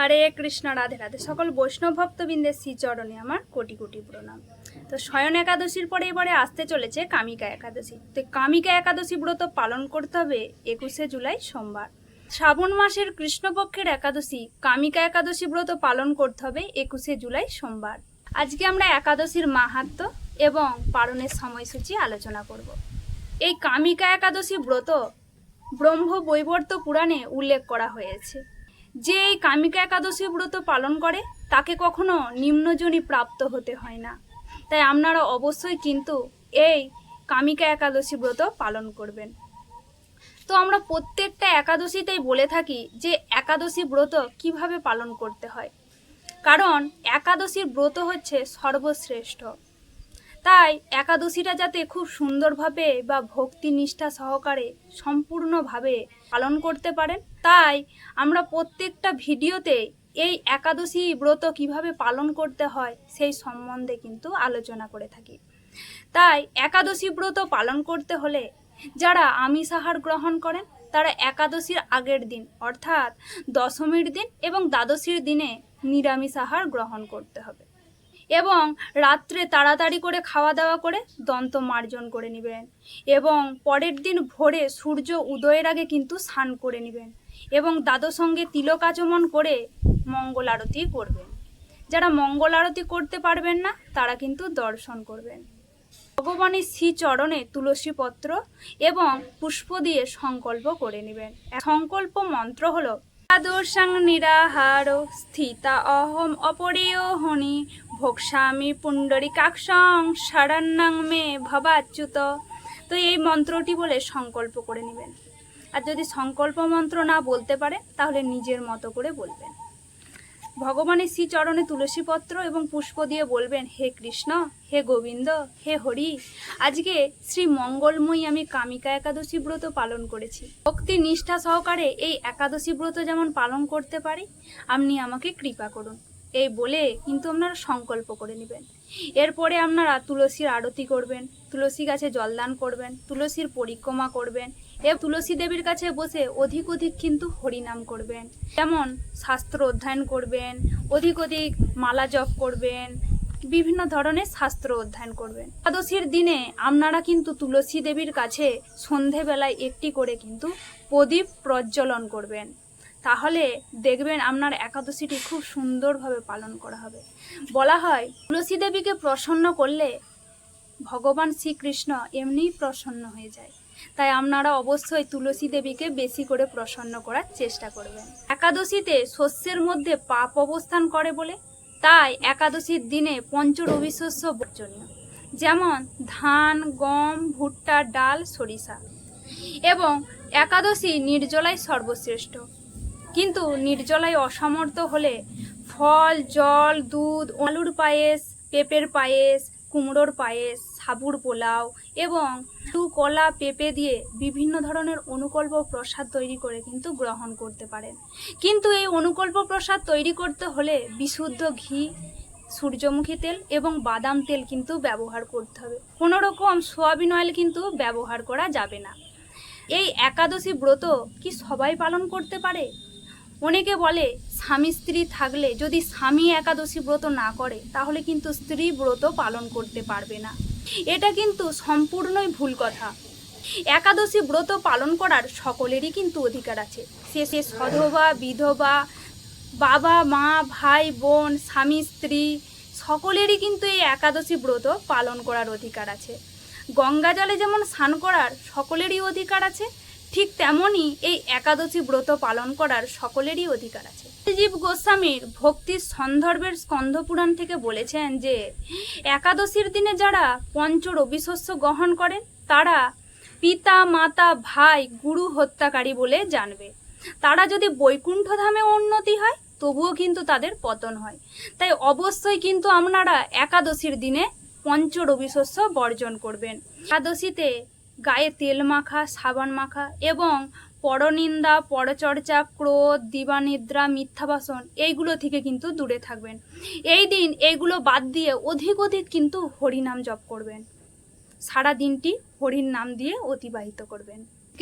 হরে কৃষ্ণ, রাধে রাধে। সকল বৈষ্ণব ভক্তবৃন্দের শ্রীচরণে আমার কোটি কোটি প্রণাম। তো শয়ন একাদশীর পরে এবারে আসতে চলেছে কামিকা একাদশী। তো কামিকা একাদশী ব্রত পালন করতে হবে একুশে জুলাই সোমবার। শ্রাবণ মাসের কৃষ্ণপক্ষের একাদশী কামিকা একাদশী ব্রত পালন করতে হবে একুশে জুলাই সোমবার। আজকে আমরা একাদশীর মাহাত্ম্য এবং পালনের সময়সূচি আলোচনা করব। এই কামিকা একাদশী ব্রত ব্রহ্ম বৈবর্ত পুরাণে উল্লেখ করা হয়েছে। যে এই কামিকা একাদশী ব্রত পালন করে, তাকে কখনো নিম্নজনী প্রাপ্ত হতে হয় না। তাই আপনারা অবশ্যই কিন্তু এই কামিকা একাদশী ব্রত পালন করবেন। তো আমরা প্রত্যেকটা একাদশীতেই বলে থাকি যে একাদশী ব্রত কীভাবে পালন করতে হয়। কারণ একাদশীর ব্রত হচ্ছে সর্বশ্রেষ্ঠ। তাই একাদশীটা যাতে খুব সুন্দরভাবে বা ভক্তি নিষ্ঠা সহকারে সম্পূর্ণভাবে পালন করতে পারেন, তাই আমরা প্রত্যেকটা ভিডিওতে এই একাদশী ব্রত কীভাবে পালন করতে হয় সেই সম্বন্ধে কিন্তু আলোচনা করে থাকি। তাই একাদশী ব্রত পালন করতে হলে যারা আমিষ আহার গ্রহণ করেন, তারা একাদশীর আগের দিন অর্থাৎ দশমীর দিন এবং দ্বাদশীর দিনে নিরামিষ আহার গ্রহণ করতে হবে। এবং রাত্রে তাড়াতাড়ি করে খাওয়া দাওয়া করে দন্ত মার্জন করে নেবেন এবং পরের দিন ভোরে সূর্য উদয়ের আগে কিন্তু স্নান করে নেবেন এবং দাদর সঙ্গে তিলক আচমন করে মঙ্গল আরতি করবেন। যারা মঙ্গল আরতি করতে পারবেন না, তারা কিন্তু দর্শন করবেন। ভগবানের শ্রীচরণে তুলসী পত্র এবং পুষ্প দিয়ে সংকল্প করে নেবেন। সংকল্প মন্ত্র হলো আদর্শাং নিরাহার স্থিতা অহম অপরিয়হনি ভোক্সামি কাকসং সারান্নাং মে ভবাচ্যুত তো এই মন্ত্রটি বলে সংকল্প করে নেবেন। আর যদি সংকল্প মন্ত্র না বলতে পারে, তাহলে নিজের মতো করে বলবেন। ভগবানের শ্রীচরণে তুলসী পত্র এবং পুষ্প দিয়ে বলবেন, হে কৃষ্ণ, হে গোবিন্দ, হে হরি, আজকে শ্রী মঙ্গলময়ী আমি কামিকা একাদশী ব্রত পালন করেছি। ভক্তি নিষ্ঠা সহকারে এই একাদশী ব্রত যেমন পালন করতে পারি, আপনি আমাকে কৃপা করুন। এই বলে কিন্তু আপনারা সংকল্প করে নেবেন। এরপরে আপনারা তুলসীর আরতি করবেন, তুলসী গাছে জলদান করবেন, তুলসীর পরিক্রমা করবেন, এবং তুলসী দেবীর কাছে বসে অধিক অধিক কিন্তু হরিনাম করবেন। যেমন শাস্ত্র অধ্যয়ন করবেন, অধিক অধিক মালা জপ করবেন, বিভিন্ন ধরনের শাস্ত্র অধ্যয়ন করবেন। একাদশীর দিনে আপনারা কিন্তু তুলসী দেবীর কাছে সন্ধেবেলায় একটি করে কিন্তু প্রদীপ প্রজ্বলন করবেন। তাহলে দেখবেন আপনার একাদশীটি খুব সুন্দরভাবে পালন করা হবে। বলা হয়, তুলসী দেবীকে প্রসন্ন করলে ভগবান শ্রীকৃষ্ণ এমনিই প্রসন্ন হয়ে যায়। তাই আপনারা অবশ্যই তুলসী দেবীকে বেশি করে প্রসন্ন করার চেষ্টা করবেন। একাদশীতে শস্যের মধ্যে পাপ অবস্থান করে বলে, তাই একাদশীর দিনে পঞ্চ রবিশস্য বর্জনীয়। যেমন ধান, গম, ভুট্টা, ডাল, সরিষা। এবং একাদশী নির্জলাই সর্বশ্রেষ্ঠ। কিন্তু নির্জলায় অসমর্থ হলে ফল, জল, দুধ, আলুর পায়েস, পেঁপের পায়েস, কুমড়োর পায়েস, সাবুর পোলাও এবং দু কলা, পেঁপে দিয়ে বিভিন্ন ধরনের অনুকল্প প্রসাদ তৈরি করে কিন্তু গ্রহণ করতে পারেন। কিন্তু এই অনুকল্প প্রসাদ তৈরি করতে হলে বিশুদ্ধ ঘি, সূর্যমুখী তেল এবং বাদাম তেল কিন্তু ব্যবহার করতে হবে। কোনো রকম সোয়াবিন অয়েল কিন্তু ব্যবহার করা যাবে না। এই একাদশী ব্রত কি সবাই পালন করতে পারে? অনেকে বলে, স্বামী স্ত্রী থাকলে যদি স্বামী একাদশী ব্রত না করে, তাহলে কিন্তু স্ত্রী ব্রত পালন করতে পারবে না। এটা কিন্তু সম্পূর্ণই ভুল কথা। একাদশী ব্রত পালন করার সকলেরই কিন্তু অধিকার আছে। সে সে সধবা, বিধবা, বাবা, মা, ভাই, বোন, স্বামী, স্ত্রী, সকলেরই কিন্তু এই একাদশী ব্রত পালন করার অধিকার আছে। গঙ্গা জলে যেমন স্নান করার সকলেরই অধিকার আছে ঠিক তেমনই এই একাদশী ব্রত পালন করার সকলেরই অধিকার আছে। জীব গোস্বামীর ভক্তির সন্দর্ভের স্কন্ধপুরাণ থেকে বলেছেন যে, একাদশীর দিনে যারা পঞ্চ রবিশস্য গ্রহণ করেন, তারা পিতা, মাতা, ভাই, গুরু হত্যাকারী বলে জানবে। তারা যদি বৈকুণ্ঠ ধামে উন্নতি হয়, তবুও কিন্তু তাদের পতন হয়। তাই অবশ্যই কিন্তু আপনারা একাদশীর দিনে পঞ্চ রবিশস্য বর্জন করবেন। একাদশীতে গায়ে তেল মাখা, সাবান মাখা এবং পরনিন্দা, পরচর্চা, ক্রোধ, দিবানিদ্রা, মিথ্যাবাসন এইগুলো থেকে কিন্তু দূরে থাকবেন। এই দিন এইগুলো বাদ দিয়ে অধিক অধিক কিন্তু হরিনাম জপ করবেন। সারা দিনটি হরির নাম দিয়ে অতিবাহিত করবেন।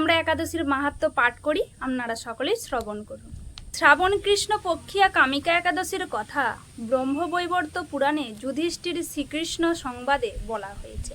আমরা একাদশীর মাহাত্ম্য পাঠ করি, আপনারা সকলেই শ্রবণ করুন। শ্রাবণ কৃষ্ণ পক্ষিয়া কামিকা একাদশীর কথা ব্রহ্মবৈবর্ত পুরাণে যুধিষ্ঠির শ্রীকৃষ্ণ সংবাদে বলা হয়েছে।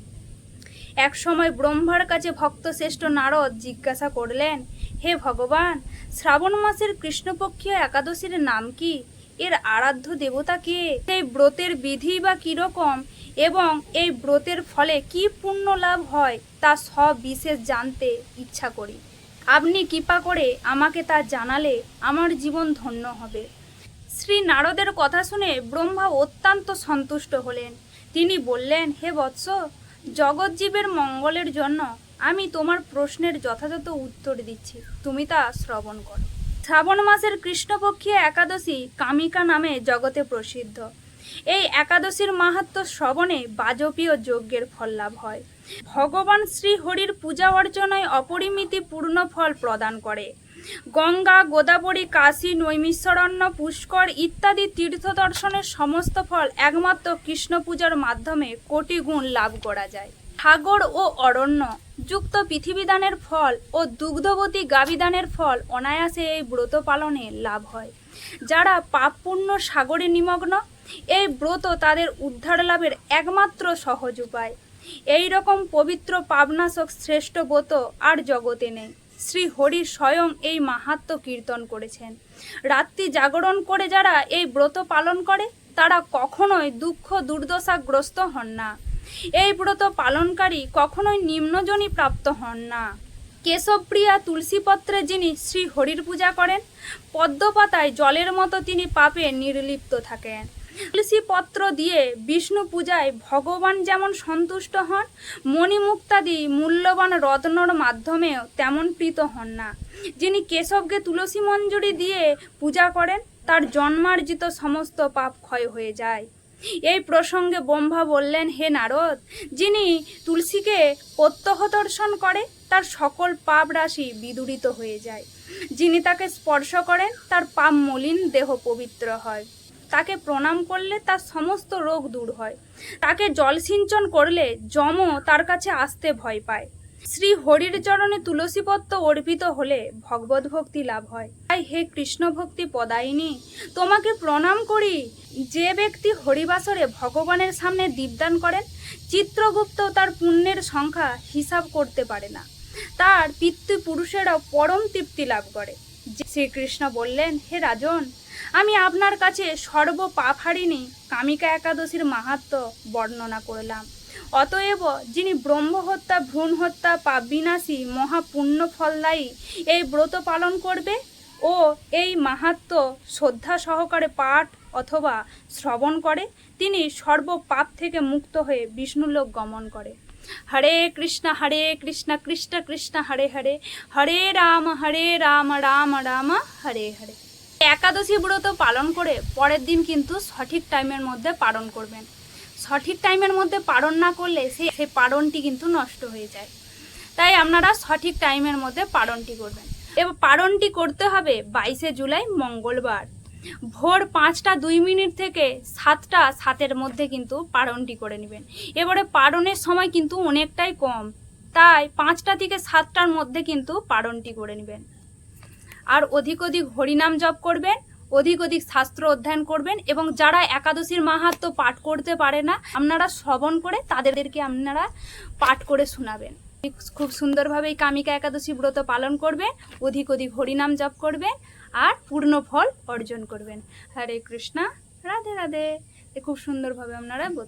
এক সময় ব্রহ্মার কাছে ভক্তশ্রেষ্ঠ নারদ জিজ্ঞাসা করলেন, হে ভগবান, শ্রাবণ মাসের কৃষ্ণপক্ষীয় একাদশীর নাম কি? এর আরাধ্য দেবতা কে? এই ব্রতের বিধি বা কীরকম? এবং এই ব্রতের ফলে কি পুণ্য লাভ হয়? তা সব বিশেষ জানতে ইচ্ছা করি। আপনি কৃপা করে আমাকে তা জানালে আমার জীবন ধন্য হবে। শ্রী নারদের কথা শুনে ব্রহ্মা অত্যন্ত সন্তুষ্ট হলেন। তিনি বললেন, হে বৎস জগৎজীবের মঙ্গলের জন্য আমি তোমার প্রশ্নের যথাযথ উত্তর দিচ্ছি। তুমি তা শ্রবণ করো। শ্রাবণ মাসের কৃষ্ণপক্ষীয় একাদশী কামিকা নামে জগতে প্রসিদ্ধ। এই একাদশীর মাহাত্ম শ্রবণে বাজপীয় যজ্ঞের ফল লাভ হয়। ভগবান শ্রী হরির পূজা অর্চনায় অপরিমিতি পূর্ণ ফল প্রদান করে। গঙ্গা, গোদাবরী, কাশী নৈমিশ্বরণ্য পুষ্কর ইত্যাদি তীর্থ দর্শনের সমস্ত ফল একমাত্র কৃষ্ণ পূজার মাধ্যমে কোটি গুণ লাভ করা যায়। সাগর ও অরণ্য যুক্ত পৃথিবীদানের ফল ও দুগ্ধবতী গাবিদানের ফল অনায়াসে এই ব্রত পালনে লাভ হয়। যারা পাপ পুণ্য সাগরে নিমগ্ন, এই ব্রত তাদের উদ্ধার লাভের একমাত্র সহজ উপায়। এই রকম পবিত্র পাবনাশক শ্রেষ্ঠ ব্রত আর জগতে নেই। শ্রী হরি স্বয়ং এই মাহাত্ম কীর্তন করেছেন। রাত্রি জাগরণ করে যারা এই ব্রত পালন করে, তারা কখনোই দুঃখ দুর্দশাগ্রস্ত হন না। এই ব্রত পালনকারী কখনোই নিম্নজনী প্রাপ্ত হন না। কেশবপ্রিয়া তুলসীপত্রে যিনি শ্রী হরির পূজা করেন, পদ্মপাতায় জলের মতো তিনি পাপে নির্লিপ্ত থাকেন। তুলসী পত্র দিয়ে বিষ্ণু পূজায় ভগবান যেমন সন্তুষ্ট হন, মণিমুক্তাদি মূল্যবান রত্নর মাধ্যমেও তেমন প্রীত হন না। যিনি কেশবকে তুলসী মঞ্জুরি দিয়ে পূজা করেন, তার জন্মার্জিত সমস্ত পাপ ক্ষয় হয়ে যায়। এই প্রসঙ্গে ব্রহ্মা বললেন, হে নারদ, যিনি তুলসীকে প্রত্যহ দর্শন করে, তার সকল পাপ রাশি বিদূরিত হয়ে যায়। যিনি তাকে স্পর্শ করেন, তার পাপ মলিন দেহ পবিত্র হয়। তাকে প্রণাম করলে তার সমস্ত রোগ দূর হয়। তাকে জল সিঞ্চন করলে যমও তার কাছে আসতে ভয় পায়। শ্রী হরির চরণে তুলসীপত্র অর্পিত হলে ভগবত ভক্তি লাভ হয়। তাই হে কৃষ্ণ ভক্তি পদায়িনী, তোমাকে প্রণাম করি। যে ব্যক্তি হরিবাসরে ভগবানের সামনে দীপদান করেন, চিত্রগুপ্ত তার পুণ্যের সংখ্যা হিসাব করতে পারে না। তার পিতৃপুরুষেরাও পরম তৃপ্তি লাভ করে। শ্রীকৃষ্ণ বললেন, হে রাজন, আমি আপনার কাছে সর্ব পাপহারিণী কামিকা একাদশীর মাহাত্ম বর্ণনা করলাম। অতএব যিনি ব্রহ্ম হত্যা ভ্রূণ হত্যা পাপ বিনাশী মহাপুণ্য ফলদায়ী এই ব্রত পালন করবে ও এই মাহাত্ম শ্রদ্ধা সহকারে পাঠ অথবা শ্রবণ করে, তিনি সর্ব পাপ থেকে মুক্ত হয়ে বিষ্ণুলোক গমন করে। হরে কৃষ্ণ হরে কৃষ্ণ কৃষ্ণ কৃষ্ণ, হরে হরে। হরে রাম হরে রাম রাম রাম, হরে হরে। একাদশী ব্রত পালন করে পরের দিন কিন্তু সঠিক টাইমের মধ্যে পালন করবেন। সঠিক টাইমের মধ্যে পালন না করলে সে সেই পালনটি কিন্তু নষ্ট হয়ে যায়। তাই আপনারা সঠিক টাইমের মধ্যে পালনটি করবেন। এবার পালনটি করতে হবে বাইশে জুলাই মঙ্গলবার। ভোর পাঁচটা দুই মিনিট থেকে সাতটা সাতের মধ্যে কিন্তু পালনটি করে নেবেন। এবারে পালনের সময় কিন্তু অনেকটাই কম, তাই পাঁচটা থেকে সাতটার মধ্যে কিন্তু পালনটি করে নেবেন। আর অধিক অধিক হরিনাম জপ করবেন, অধিক অধিক শাস্ত্র অধ্যয়ন করবেন এবং যারা একাদশীর মাহাত্ম পাঠ করতে পারে না, আপনারা শ্রবণ করে তাদেরকে আপনারা পাঠ করে শোনাবেন। খুব সুন্দরভাবে এই কামিকা একাদশী ব্রত পালন করবেন, অধিক অধিক হরিনাম জপ করবেন আর পূর্ণ ফল অর্জন করবেন। হরে কৃষ্ণা রাধে রাধে। খুব সুন্দরভাবে আপনারা